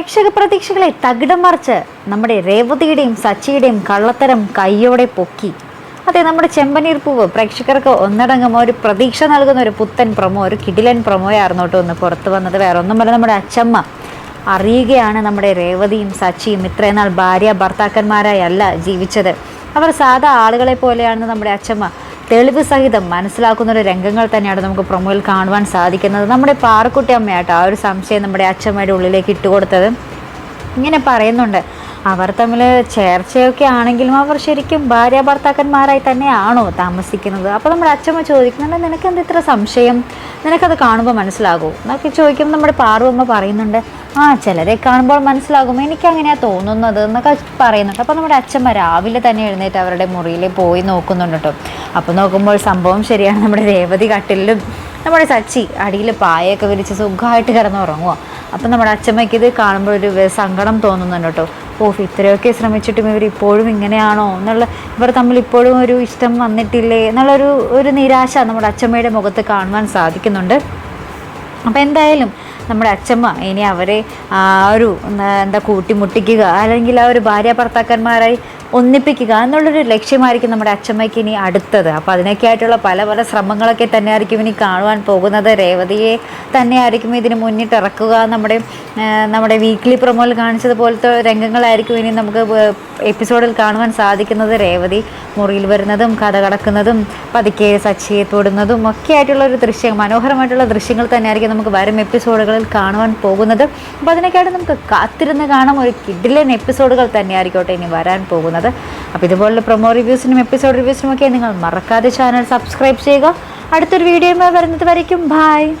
പ്രേക്ഷക പ്രതീക്ഷകളെ തകിടം മറിച്ച് നമ്മുടെ രേവതിയുടെയും സച്ചിയുടെയും കള്ളത്തരം കയ്യോടെ പൊക്കി. അതെ നമ്മുടെ ചെമ്പനീർ പൂവ് പ്രേക്ഷകർക്ക് ഒന്നടങ്കം ഒരു പ്രതീക്ഷ നൽകുന്ന ഒരു പുത്തൻ പ്രമോ ഒരു കിടിലൻ പ്രൊമോയായിരുന്നു കേട്ടോ ഒന്ന് പുറത്തു വന്നത്. വേറെ ഒന്നുമല്ല നമ്മുടെ അച്ചമ്മ അറിയുകയാണ് നമ്മുടെ രേവതിയും സച്ചിയും ഇത്രയും നാൾ ഭാര്യ ഭർത്താക്കന്മാരായി അല്ല ജീവിച്ചത്. അവർ സാധാ ആളുകളെ പോലെയാണെന്ന് നമ്മുടെ അച്ചമ്മ തെളിവ് സഹിതം മനസ്സിലാക്കുന്ന ഒരു രംഗങ്ങൾ തന്നെയാണ് നമുക്ക് പ്രൊമോയിൽ കാണുവാൻ സാധിക്കുന്നത്. നമ്മുടെ പാറക്കുട്ടി അമ്മയാട്ടോ ആ ഒരു സംശയം നമ്മുടെ അച്ഛമ്മയുടെ ഉള്ളിലേക്ക് ഇട്ടുകൊടുത്തത്. ഇങ്ങനെ പറയുന്നുണ്ട് അവർ തമ്മിൽ ചേർച്ചയൊക്കെ ആണെങ്കിലും അവർ ശരിക്കും ഭാര്യ ഭർത്താക്കന്മാരായി തന്നെയാണോ താമസിക്കുന്നത്? അപ്പോൾ നമ്മുടെ അച്ഛമ്മ ചോദിക്കുന്നുണ്ട് നിനക്ക് എന്താ ഇത്ര സംശയം? നിനക്കത് കാണുമ്പോൾ മനസ്സിലാകുമോ എന്നൊക്കെ ചോദിക്കുമ്പോൾ നമ്മുടെ പാർവമ്മ പറയുന്നുണ്ട് ആ ചിലരെ കാണുമ്പോൾ മനസ്സിലാകും. എനിക്ക് അങ്ങനെയാണ് തോന്നുന്നത് എന്നൊക്കെ പറയുന്നുണ്ട്. അപ്പോൾ നമ്മുടെ അച്ഛമ്മ രാവിലെ തന്നെ എഴുന്നേറ്റ് അവരുടെ മുറിയിൽ പോയി നോക്കുന്നുണ്ട് കേട്ടോ അപ്പോൾ നോക്കുമ്പോൾ സംഭവം ശരിയാണ്. നമ്മുടെ രേവതി കട്ടിലും നമ്മുടെ സച്ചി അടിയിൽ പായൊക്കെ വിരിച്ച് സുഖമായിട്ട് കിടന്നുറങ്ങുക അപ്പം നമ്മുടെ അച്ഛമ്മയ്ക്ക് ഇത് കാണുമ്പോൾ ഒരു സങ്കടം തോന്നുന്നുണ്ട് കേട്ടോ ഓഫ് ഇത്രയൊക്കെ ശ്രമിച്ചിട്ടും ഇവർ ഇപ്പോഴും ഇങ്ങനെയാണോ എന്നുള്ള ഇവർ തമ്മിൽ ഇപ്പോഴും ഒരു ഇഷ്ടം വന്നിട്ടില്ലേ എന്നുള്ളൊരു ഒരു നിരാശ നമ്മുടെ അച്ഛമ്മയുടെ മുഖത്ത് കാണുവാൻ സാധിക്കുന്നുണ്ട്. അപ്പോൾ എന്തായാലും നമ്മുടെ അച്ഛമ്മ ഇനി അവരെ ആ ഒരു എന്താ- കൂട്ടിമുട്ടിക്കുക അല്ലെങ്കിൽ ആ ഒരു ഭാര്യ ഭർത്താക്കന്മാരായി ഒന്നിപ്പിക്കുക എന്നുള്ളൊരു ലക്ഷ്യമായിരിക്കും നമ്മുടെ അച്ഛമ്മയ്ക്ക് ഇനി അടുത്തത്. അപ്പോൾ അതിനൊക്കെ ആയിട്ടുള്ള പല പല ശ്രമങ്ങളൊക്കെ തന്നെയായിരിക്കും ഇനി കാണുവാൻ പോകുന്നത്. രേവതിയെ തന്നെയായിരിക്കും ഇതിന് മുന്നിട്ടിറക്കുക നമ്മുടെ നമ്മുടെ വീക്ക്ലി പ്രൊമോയിൽ കാണിച്ചതുപോലത്തെ രംഗങ്ങളായിരിക്കും ഇനി നമുക്ക് എപ്പിസോഡിൽ കാണുവാൻ സാധിക്കുന്നത്. രേവതി മുറിയിൽ വരുന്നതും കഥ കടക്കുന്നതും പതുക്കെ സച്ചിയെ തൊടുന്നതും ഒക്കെ ആയിട്ടുള്ള ഒരു ദൃശ്യം മനോഹരമായിട്ടുള്ള ദൃശ്യങ്ങൾ തന്നെയായിരിക്കും നമുക്ക് വരും എപ്പിസോഡുകളിൽ കാണുവാൻ പോകുന്നത്. അപ്പോൾ അതിനൊക്കെയായിട്ട് നമുക്ക് കാത്തിരുന്ന് കാണാം. ഒരു കിഡിലൻ എപ്പിസോഡുകൾ തന്നെയായിരിക്കട്ടെ ഇനി വരാൻ പോകുന്നത്. അപ്പോൾ ഇതുപോലുള്ള പ്രൊമോ റിവ്യൂസിനും എപ്പിസോഡ് റിവ്യൂസിനും ഒക്കെ നിങ്ങൾ മറക്കാതെ ചാനൽ സബ്സ്ക്രൈബ് ചെയ്യുക. അടുത്തൊരു വീഡിയോയുമായി വരുന്നത് വരയ്ക്കും. ബായ്